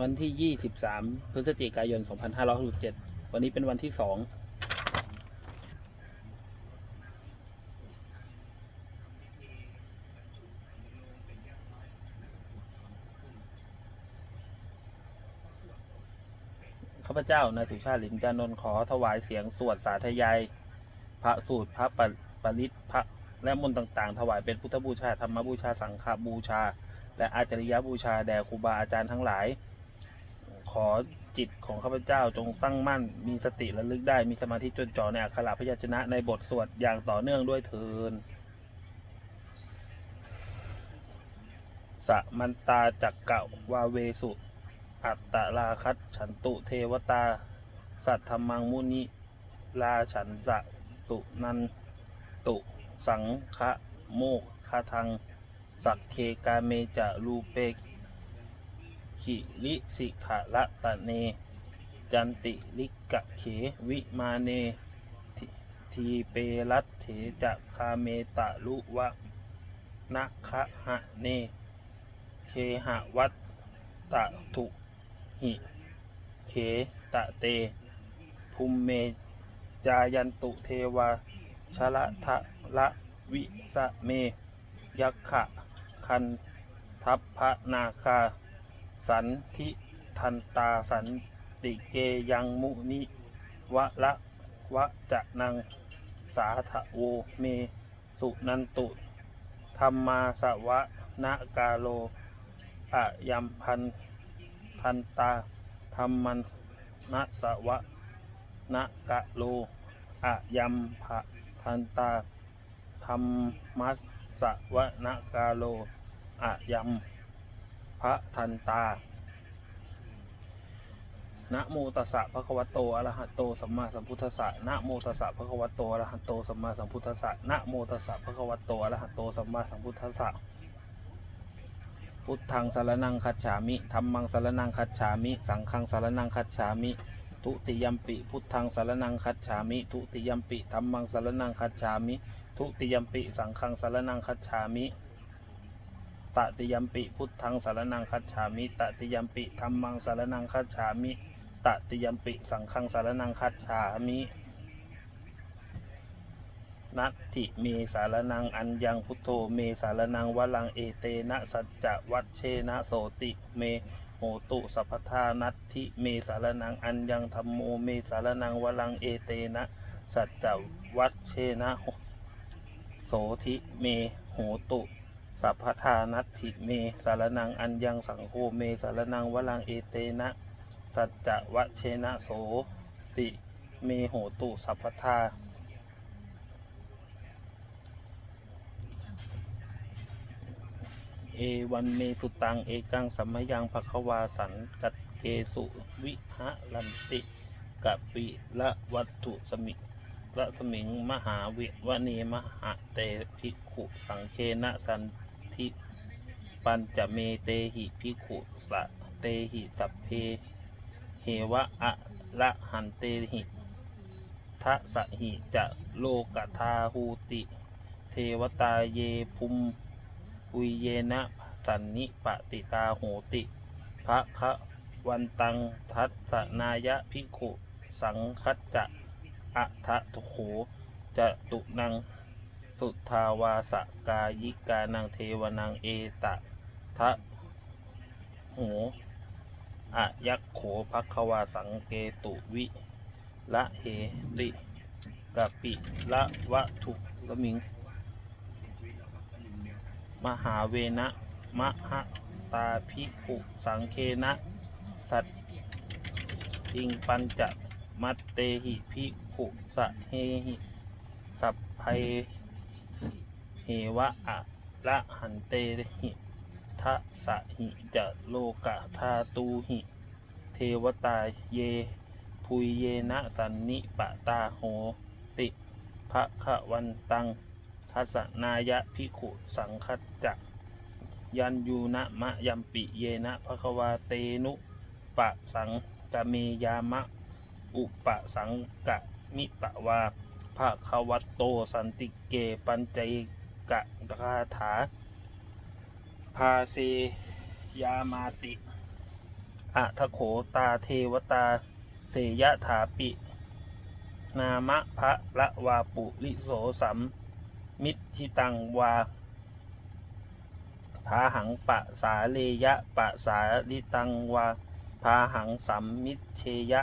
วันที่ 23 พฤศจิกายน 2567 วันนี้เป็นวันที่ 2 ข้าพเจ้านายสุชาติลิมจานนท์ขอถวายเสียงสวดสาธยาย พระสูตรพระปริปริตพระและมนต์ต่างๆ ถวายเป็นพุทธบูชา ธรรมบูชา สังฆบูชา และอาจริยบูชา แด่ครูบาอาจารย์ทั้งหลาย ขอจิตของข้าพเจ้าจงตั้งมั่น มีสติระลึกได้ มีสมาธิจดจ่อในอักขระพยัญชนะในบทสวดอย่างต่อเนื่องด้วยเทินสะมันตาจักกะวาเวสุ อัตตราคัตฉันตุเทวตา สัทธมังมุนิลาฉันสะสุนันตุ สังคะโมกคาทัง สักเคกาเมจะรูเป ขิลิสิขะละตะเน จันติลิกะเขวิมาเน ทีเปรัตเถจะคาเมตะลุวะนะคะหะเน เคหะวัตตะถุหิ เขตะเต ภูมเมจายันตุเทวาชละทะละวิสะเม ยักขะคันทัพพะนาคา สันทิทันตาสันติเกยังมุนิวะละวะจะนังสาทะโวเม สุนันตุธรรมาสวะนะกาโลอะยัมพันทันตาธรรมันนะสวะนะกะโลอะยัมภะทันตาธรรมัสสวะนะกาโลอะยัม พระทันตา นะโมตัสสะภะคะวะโต อะระหะโต สัมมาสัมพุทธัสสะ นะโมตัสสะภะคะวะโต อะระหะโต สัมมาสัมพุทธัสสะ นะโมตัสสะภะคะวะโต อะระหะโต สัมมาสัมพุทธัสสะ พุทธังสารนังคัจฉามิธรรมังสารนังคัจฉามิ สังฆังสารนังคัจฉามิ ทุติยมปิ พุทธังสารนังคัจฉามิ ทุติยมปิธรรมังสารนังคัจฉามิ ทุติยมปิ สังฆังสารนังคัจฉามิ ตติยัมปิพุทธังสารนังคัจฉามิตติยัมปิธรรมังสารนังคัจฉามิตติยัมปิสังฆังสารนังคัจฉามินัตถิเมสารนังอัญญังพุทโธเมสารนังวลังเอเตนะสัจจะวัชเชนะโสติเมโหตุสัพพทานัตถิเมสารนังอัญญังธรรมโมเมสารนังวลังเอเตนะสัจจะวัชเชนะโสธิเมโหตุ สัพพทานัตถิเม สารนังอัญญังสังโฆเม สารนังวลังเอเตนะ สัจจะวัชเชนะโสติ เมโหตุสัพพทาเอวันเมสุตัง เอกังสัมมยังภควาสันกัดเกสุวิหะลันติกะปิละวัตถุสมิละสมิง มหาเววเนมหะเตภิกขุสังเคนะสัน ทิปัญจเมเตหิภิขุสะเตหิสัพเพเหวะอะละหันเตหิทะสะหิจะโลกทาหูติ เทวตาเยภุมอุเยนะสันนิปติตาโหติพระคะวันตังทัศสนายะพิขุสังคัจจะอะทะทุโขจะตุนัง สุทธาวาสกายิกานังเทวนังเอตะทะโหอะยักโขภควาสังเกตุวิละเหติกะปิละวะทุละมิง มหาเวนะมหะตาภิกขุสังเคนะ สัตติงปัญจมัตเตหิภิกขุสะเฮหิ สัพไพ เหวะอะละหันเตหิทะสะหิจะโลกะทาตูหิ เทวตาเย พุยเยนะสันนิปตาโหติภะคะวันตังทัศนายะพิขุสังคัจจะยันยูนะมะยัมปิเยนะภควาเตนุปะสังกเมยามะ อุปะสังกะมิตะวาภะคะวัตโตสันติเกปัญจ กะคาถาพาเซยามาติอะทะโขตาเทวตา เสยถาปิ นามะพระละวาปุริโสสัม มิตชิตังวาพาหังปะสาเลยะปะสาลิตังวาพาหังสัมมิเชยะ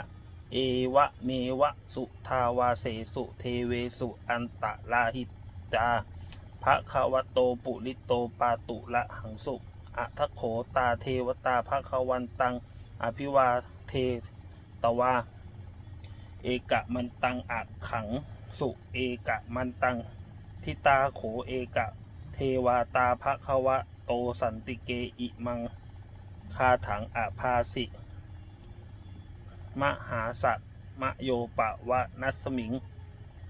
เอวะเมวะสุทาวาเสสุเทเวสุอันตะลาหิตา พระขาวโตปุริโตปาตุละหังสุอะทโขตาเทวตาพระขวันตัง อภิวาเทตวา เอกะมันตังอักขังสุเอกะมันตัง ทิตาโขเอกะ เทวาตาพระควะโตสันติเกอิมัง คาถังอาภาสิ มหาสัตมโยปะวะนัสมิง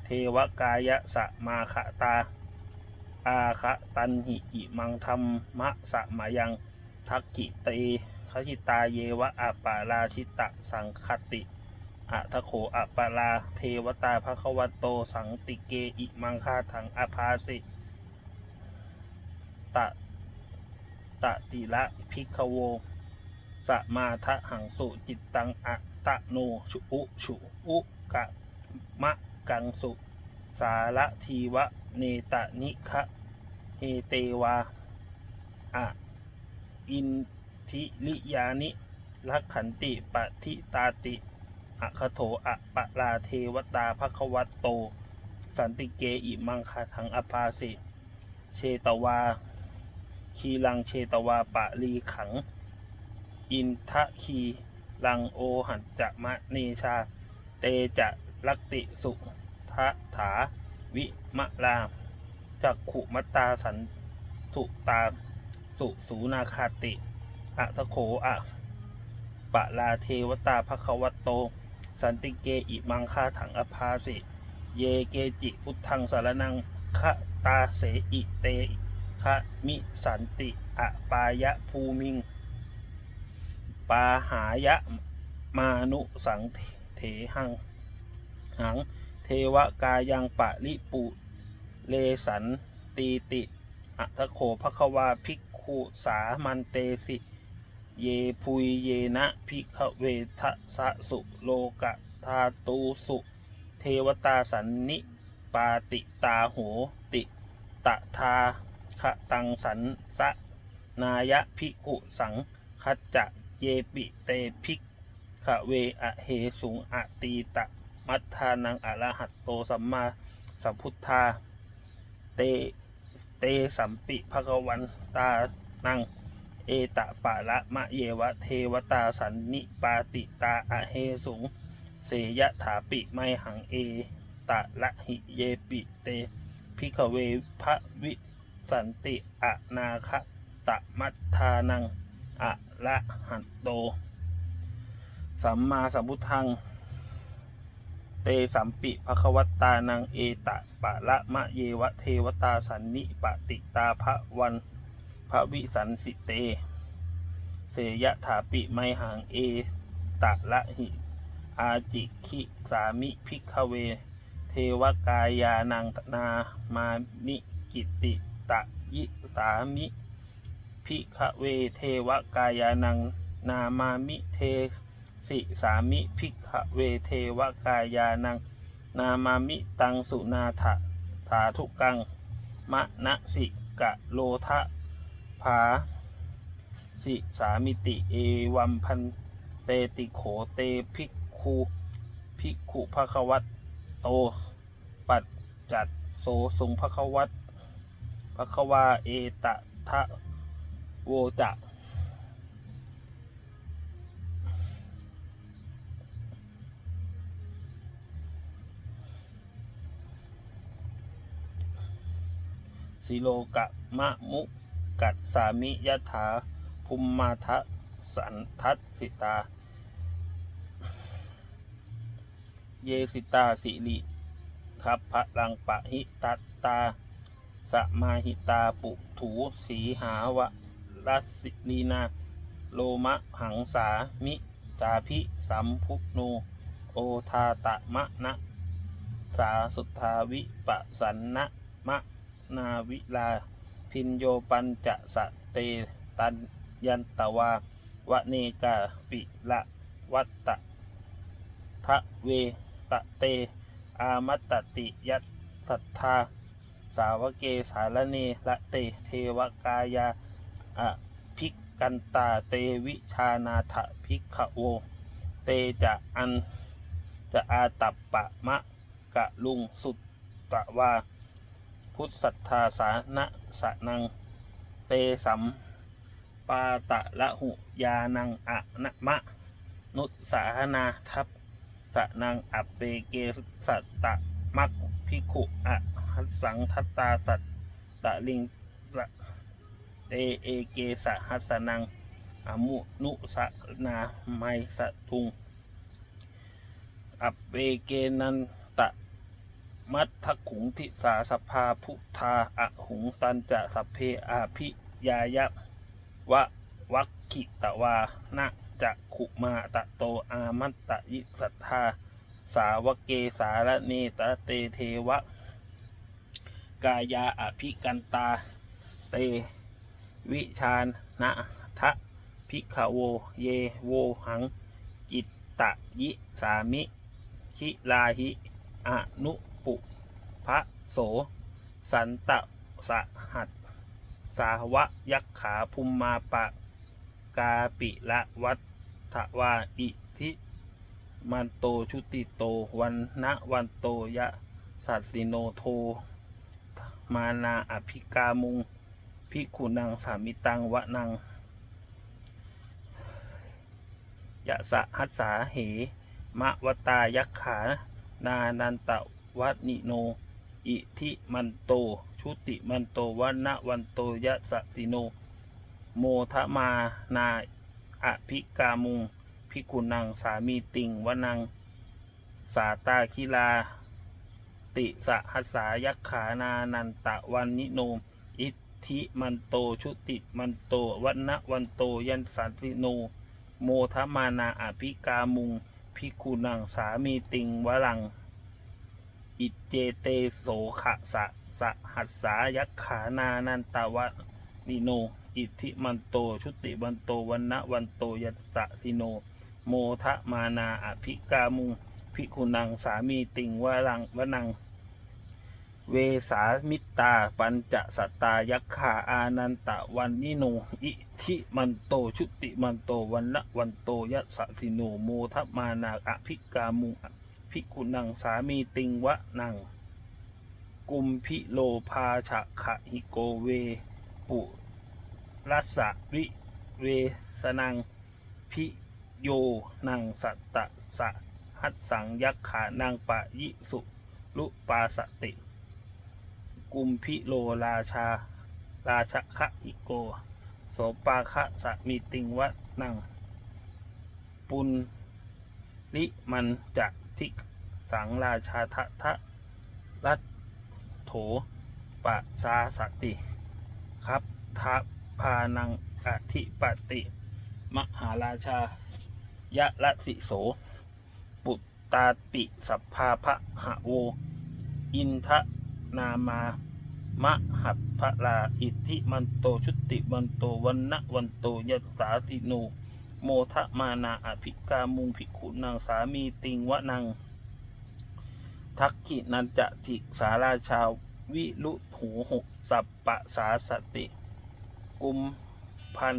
เทวกายะสะมาขะตา อาคะตันหิอิมังธรรมะสะมายังทักกิเตขชิตาเยวะอาปาราชิตะสังคติอะทะโขอะปาราเทวตาภควโตสังติเกอิมังคาถังอภาสิตะตะติละพิกโวสมาทะหังสุจิตตังอะตะโนชุอุชุอุกะมะกังสุ สาระทีวะ เนตะนิคะเฮเตวาอะอินทิลิยานิลักขันติปะทิตาติอะคโถอะปะลาเทวตาภควัตโต สันติเกอิมังคาทังอภาสิเชตวา คีลังเชตวาปะลีขัง อินทะคีลังโอหันจะมะเนชา เตจะลักติสุทะถา วิมะลาจักขุมตาสันทุตาสุสูนาคาติอะทะโขอะปะลาเทวตาภควตโต สันติเกอิมังคาถังอภาสิ เยเกจิพุทธังสารนังคะตาเสอิเตคะมิสันติอะปายะภูมิง ปาหายะมานุสังเถหังหัง วกายังปะลิปุ เลสันตีติอัทโขภควาภิกขุสามันเตสิ เยพุยเยนะพิกเวทะสะสุโลกะทาตูสุ เทวตาสันนิปาติตาโหติตะทาคะตังสันสะนายะพิกุสังคัจจะเยปิเตภิกขเวอะเหสุงอะตีตะ มัทธานังอะระหัตโตสัมมาสัมพุทธา เตเตสัมปิภกวันตานัง เอตะปะละมะเยวะเทวตาสันนิปาติตาอะเหสุง เสยะถาปิไมหังเอตะละหิเยปิเตพิกเวพระวิสันติอะนาคตะมัทธานังอะระหัตโต สัมมาสัมพุทธัง เตสัมปิภควตานังเอตะปะละมะเยวะเทวตาสันนิปติตาพระวันพระวิสันสิเต เสยะถาปิไมหังเอตะละหิ อาจิคิสามิพิกเว เทวกายานังนามานิกิติตะยิสามิพิกเวเทวกายานังนามามิเท สิสามิภิกขเวเทวกายานัง นามามิตังสุนาถะสาธุกัง มะนะสิกะโลทะภาสิสามิติเอวัมพันเตติโขเตภิกขุภิกขุภควัตโต ปัจจัดโสสุงภควัตภควาเอตะทะโวจะ สิโลกะมะมุกัดสามิยถาภูมมาทะสันทัสสิตา เยสิตาสิริขับพระลังปะหิตัตตาสมาหิตาปุถูสีหาวะรัสิลีนา โลมะหังสามิจาพิสัมพุโนโอทาตะมะนะ สาสุทธาวิปะสันนะมะ นาวิลา พินโยปัญจะสะเตตันยันตวาวเนกาปิละวัตตะทะเวตะเต อามัตติยัตสัทธา สาวเกสารเนละเตเทวกายาอะภิกกันตาเตวิชานาถภิกขโว เตจะอันจะอาตัปปะมะกะลุงสุตตะวา พุทธสัทธาสานะสะนัง เตสัมปาตะละหุยานังอะนะมะ นุสาหนาทัพสะนังอัปเปเกสัตตะมักพิขุอะสังทัตตาสัตตะลิงะเตเอเกสหัสนังอมุนุสนาไมสะทุง อัปเปเกนัน มัทธขุงทิสาสภาพุทธาอะหุงตันจะสัพเพอาภิยายะวะวัคคิตวานะจะขุมาตะโตอามัตตยิสัทธา สาวเกสารเนตเตเทวะ กายาอภิกันตา เต วิชานะทะพิกขโว เยโวหัง จิตตะยิสามิชิลาหิ อนุ ปุพระโส สันตะสหัส สาวะยักขาภูมมาปะ กาปิละวัฏวาอิทิมันโตชุติโตวันนะวันโตยะสัตสิโนโท มานาอภิกามุงพิขุนังสามิตังวะนังยะสะหัสสาเหมะวตายักขา นานันต วันิโน อิทิมันโต ชุติมันโตวันนะวันโตยะสสิโน โมทะมานาอภิกามุงพิกุนังสามีติงวนัง สาตาคิลา ติสะหัสายักขานานันตะวันนิโน อิทิมันโตชุติมันโตวันนะวันโตยันสันติโน โมทะมานาอภิกามุงพิกุนังสามีติงวลัง อิเจเตโสขะสะสะหัสสายักขานานันตะวะนิโน อิทิมันโต ชุติมันโตวันนะวันโตยัสสะสิโน โมทะมานาอภิกามุงพิกุนังสามีติงวลังวะนัง เวสามิตาปัญจสัตตายักขาอานันตะวันนิโน อิทิมันโต ชุติมันโตวันละวันโตยัสสะสิโน โมทะมานาอภิกามุง พิกุนังสามีติงวะนัง กุมพิโลพาชะขะหิโกเว ปุรัสสะวิเวสนัง พิโยนังสัตตะสะหัสสังยักขานังปะยิสุลุปาสติ กุมพิโลราชา ราชคะอิโก โสปาคะสะมีติงวะนัง ปุณลิมันจะ ทิสังราชาทะทะรัตโถปะสาสติ ครับทะพานังอธิปติ มหาราชายะละสิโส ปุตตาปิสัพพาพะหะโว อินทะนามามะหัพพลาอิทธิมันโตชุติมันโตวันนะวันโตยัสสาสิโน โมทะมานาอภิกามุงภิกขุนางสามีติงวะนังทักขินันจะทิสาราชาววิลุถูหกสัปปะสาสติ กุมพัน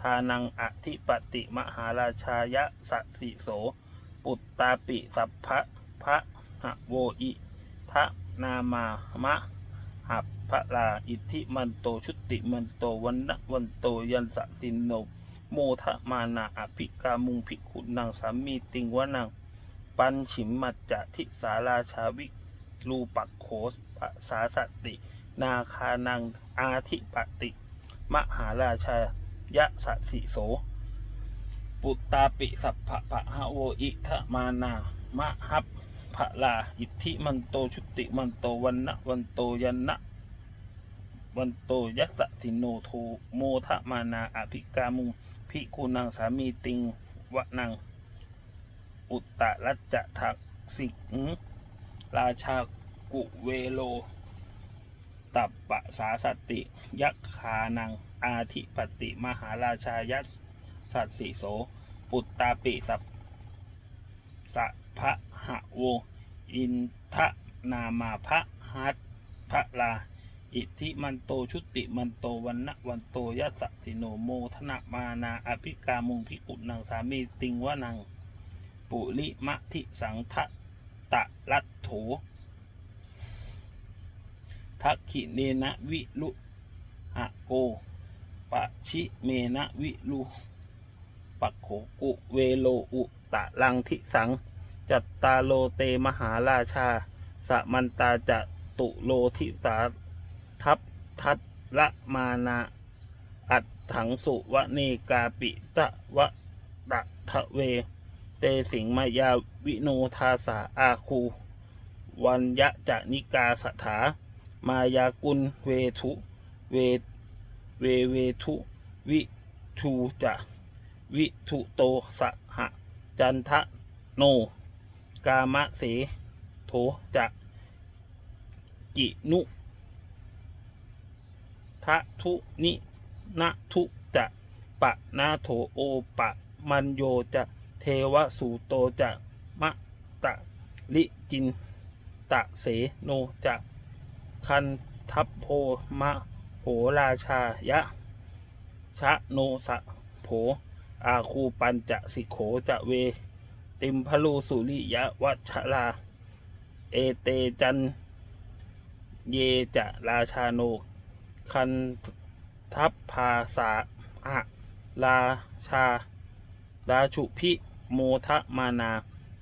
ทานังอธิปติมหาราชายะสะสิโส ปุตตาปิสัพพะพระหะโวอิทะนามามะหับพระลาอิทธิมันโตชุติมันโตวันนะวันโตยันสสินโน โมทะมานาอภิกามุงภิกขุนางสามีติงวะนัง ปัญฉิมมัจจะทิสาราชาวิรูปักโขสปะสาสติ นาคานังอาธิปติ มหาราชายะสะสิโส ปุตตาปิสัพพะพะหะโวอิทะมานามะหับพะลาอิทธิมันโตชุติมันโตวันนะวันโตยันนะ วันโตยัสสะสิโนโทโมทะมานาอภิกามุงพิคูนังสามีติงวะนัง อุตตะรัจจะทักสิงราชากุเวโล ตับปะสาสติ ยักขานัง อาธิปติมหาราชายัสสัตสิโส ปุตตาปิสัพสะพะหะโว อินทะนามาพะหัตพะลา อิทิมันโตชุติมันโตวันนะวันโตยัสสะสิโนโมทนะมานาอภิกามุงพิกุนังสามีติงวะนัง ปุริมะทิสังทะตะลัตโถทักขิเนนะวิลุหะโกปะชิเมนะวิลุปักโขกุเวโลอุตะลังทิสัง จัตตาโลเตมหาราชา สมันตาจะตุโลทิสา ทัพทัตละมานาอัดถังสุวะเนกาปิตะวะตะทะเว เตสิงมายาวิโนทาสาอาคู วันยะจะนิกาสถา มายากุลเวทุเวเวเวทุวิทูจะวิทุโตสหะจันทะโน กามะเสโถจะกินุ ทะทุนินะทุจะปะนาโถโอปะมันโยจะเทวสูโตจะมะตะลิจินตะเสโนจะคันทัพโพมะโหราชายะ ชะโนสะโผอาคูปัญจะสิโขจะเว ติมพลูสุริยะวัชราเอเตจัน เยจะราชาโน คันทัพภาษาอะราชาราชุพิโมทะมานา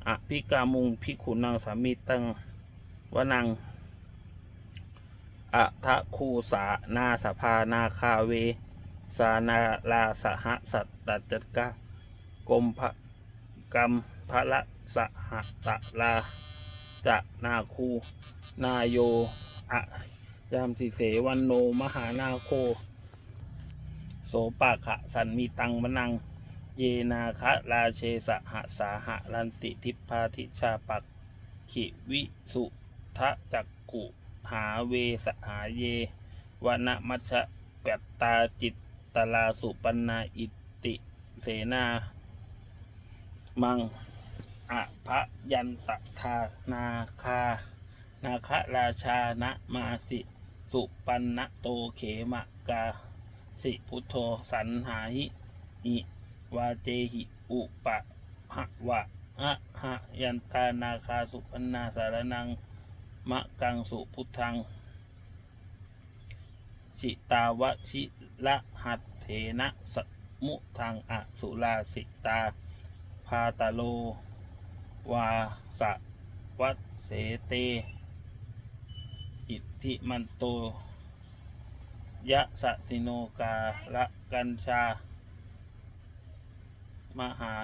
อภิกามุงพิขุนังสามิตังวนังอะทะคูสานาสภานาคาเว สานาลาสหสัตตจัตกะกมพะกรรมพระสหตะลาจะนาคู นายโยอะ ยามสิเสวันโนมหานาโค โสปะขะสันมีตังมนัง เยนาคะราเชสหสาหะรันติทิพพาทิชาปักขิวิสุทะจักกุหาเวสหาเยวนะมัชชะปตตาจิตตลาสุปันนาอิติเสนา มังอะพะยันตทานาคา นาคราชานะมาสิ สุปันนะโตเขมะกาสิพุทโธสันหาหิอิวาเจหิอุปะหะวะอะหะยันตานาคาสุปันนาสารนังมะกังสุพุทธัง สิตาวชิละหัตเถนะสมุทังอสุลาสิตา พาตาโล วาสะวัตเสเต อิทธิมันโตยะสะสิโนกาละกัญชา มหา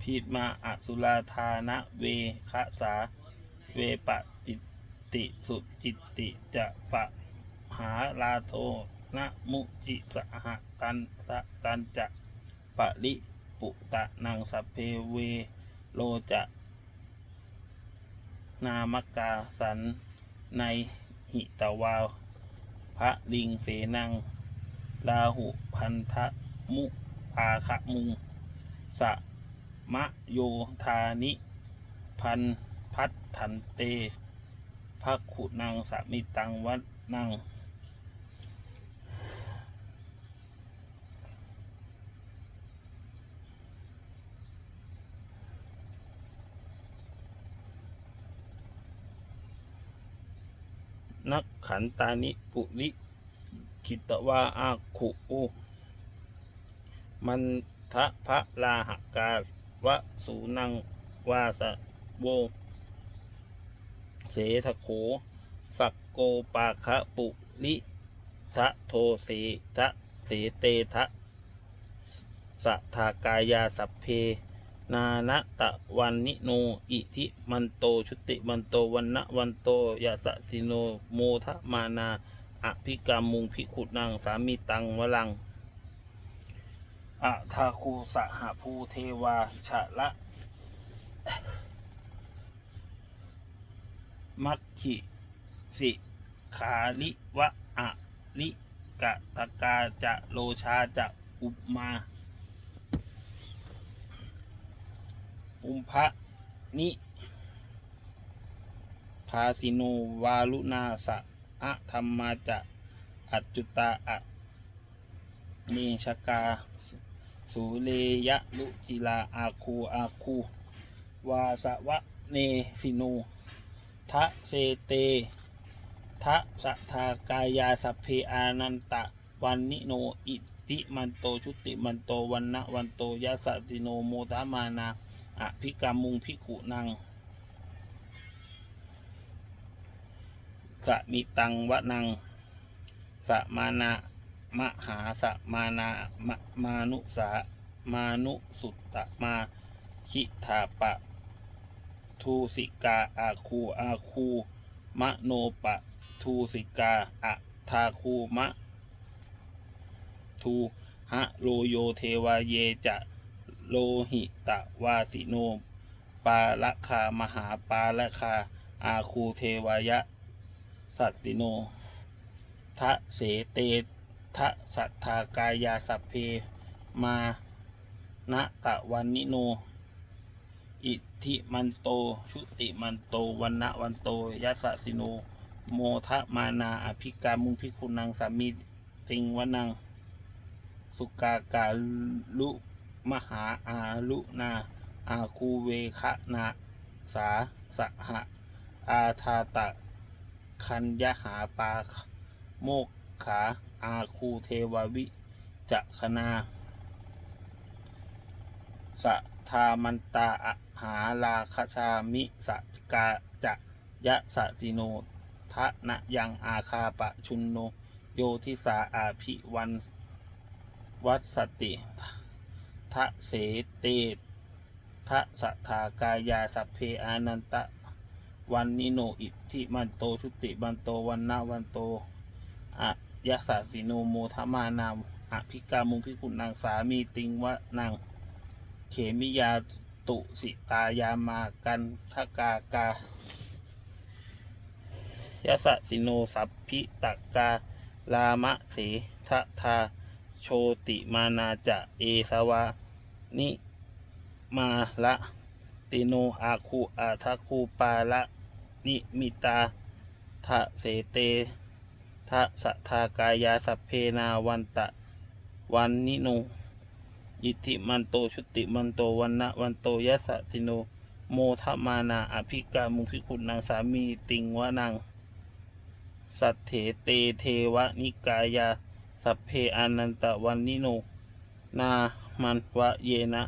พีดมาอสุราธานะเวคะสา เวปะจิตติสุจิตติจะปะหาลาโทนะมุจิสหตันสะตันจะปะลิปุตะนังสพเพเวโลจะ นามกาสันในหิตวาพระลิงเสนัง ลาหุพันธมุอาคะมุง สะมะโยธานิ พันพัฒถันเตพระขุนังสามิตังวัดนัง นักขันตานิปุริกิตวาอาขุอุมันทะพระลาหกาวะสูนังวาสะโวเสทโข สักโกปาคะปุริทะโทเสทะเสเตทะสะทากายาสัพเพ นานะตะวันนิโน อิทิมันโต ชุติมันโตวันนะวันโตยาสะสิโน โมทะมานาอภิกรรมมุงพิขุนัง สามีตังวลังอะทาคูสหภูเทวาชะละ มัคคิสิขาลิวะอะลิกะตะกาจะโลชาจะอุปมา อุมพะนิภาสิโนวาลุนาสะอะธรรมาจะอัจจุตาอะเนชกา สุเลยะลุจิลาอาคูอาคูวาสวะเนสิโนทะเซเตทะสะทากายาสัพเพอานันตะวันนิโนอิ ติมันโตชุติมันโตวันนะวันโตยะสะติโนโมทามานาอภิกามุงพิกุนังสมิตังวะนังสมานามหาสมานามะมานุสามานุสุตตะมาคิธาปะทูสิกาอาคูอาคูมะโนปะทูสิกาอะทาคูมะ ทูหะโลโยเทวาเยจะโลหิตะวาสิโน ปาละคามหาปาละคา อาคูเทวายะ สัตสิโนทะเสเตทะสัทธากายาสัพเพ มานะตะวันนิโน อิทิมันโต ชุติมันโตวันนะวันโตยัสสิโน โมทะมานาอภิกามุงพิคุนังสามีติงวนัง สุกากาลุมหาอาลุนาอาคูเวคะนาสาสหะอาทาตะคัญยหาปาโมกขาอาคูเทววิจักคณาสะทามันตาหาลาคชามิสกาจะยะสะสิโนทะนะยังอาคาปะชุนโน โยทิสาอาภิวัน วัสติทะเสเตทะสะทากายาสัพเพอานันตะวันนิโนอิทธิมันโตชุติมันโตวันนาวันโตอะยะสะสิโนโมทมานามอภิกามุงพิคุณนางสามีติงวะนางเขมิยาตุสิตายามากันทกากายะสะสิโนสัพพิตกาลามะเสทะทา โชติมานาจะเอสวานิมาละติโนอาคูอาทาคูปาละนิมิตาทะเสเตทะสะทากายาสัพเพนาวันตะวันนิโนอิทธิมันโตชุติมันโตวันนะวันโตยะสะสิโน โมทมานาอภิกามุพิคุณนางสามีติงวะนางสัทเถเตเทวนิกายา สัพเพอนันตะวันนิโน นามันวะเยนะ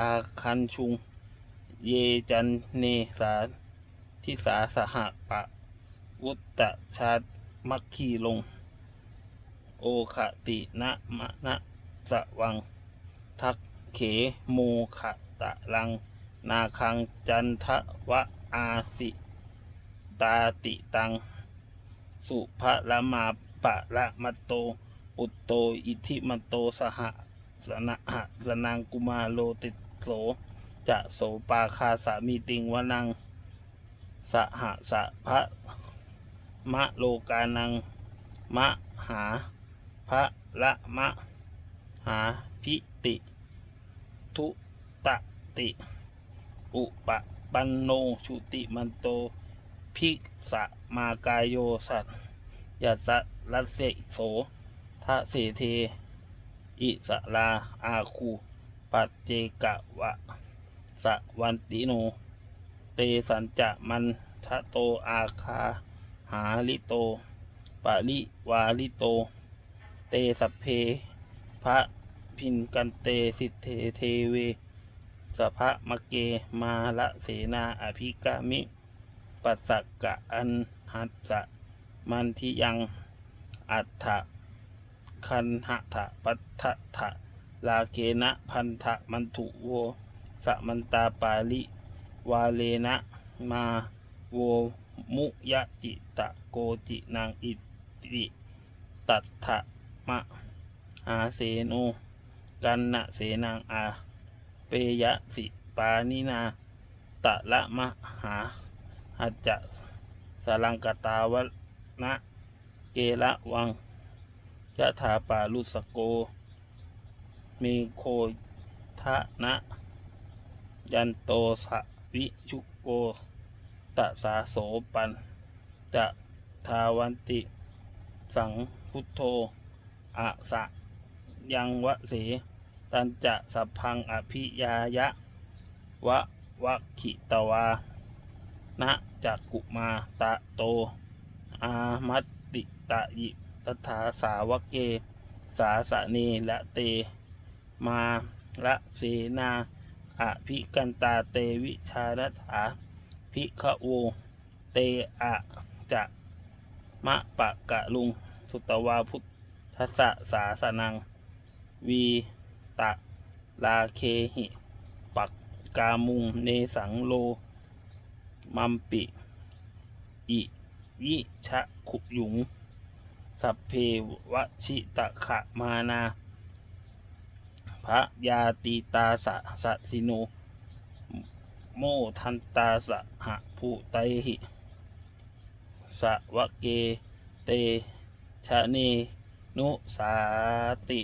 อาคันชุง เยจันเนสาทิสาสหปะ วุตตะชาตมัคคีลง โอขตินะมะนะสะวัง ทักเขโมขะตะลัง นาคังจันทะวะอาสิตาติตัง สุภะละมาปะละมะโต อุตโตอิทิมันโตสหะสนะหะสนังกุมาโลติโสจะโสปาคาสามีติงวนังสหสะพระมะโลกานัง มะหาพระละมะหาพิติ ทุตะติ อุปปันโนชุติมันโต ภิกษะมากายโยสัตยัสสะรัสเสโส ทะเสเท อิสลาอาคูปัจเจกะวะ สวันติโน เตสัญจะมันทะโตอาคา หาลิโต ปะลิวาลิโต เตสัพเพ พระพินกันเตสิเทเทเวสภะมะเกมาละเสนาอภิกามิปัสสกกะอันหัสสะมันทิยัง อัฏฐ คันหะทะปัฏฐะทะลาเคนะพันธะมันถุโวสมันตาปาลิวาเลนะมาโวมุยะจิตะโกจินางอิติตัตถะมะอาเสโนกันนะเสนางอา เปยะสิปานินาตะละมะหาหัจจะสลังกตาวนะเกละวัง ยะถาปาลุสโกเมโคทะนะ ยันโตสะวิชุโก ตะสาโสปัน จะทาวันติ สังพุทโธอะสะ ยังวะเส ตันจะสัพพังอภิยายะ วะวะขิตวานะจักกุมาตะโต อามัตติตะยิ ตถาสาวกเก สาสะเนละเต มาละเสนาอภิกันตาเตวิชารัฐาภิกขโวเตอะจะมะปะกะลุง สุตวาพุทธสสะสาสนัง วีตะลาเคหิ ปักกามุงเนสังโล มัมปิ อิยิชะขุยุง สัพเพวชิตะขะมานาพระยาตีตาสะสะสิโนโมทันตาสะหะภูไตหิสะวะเกเตชะเนนุสาติ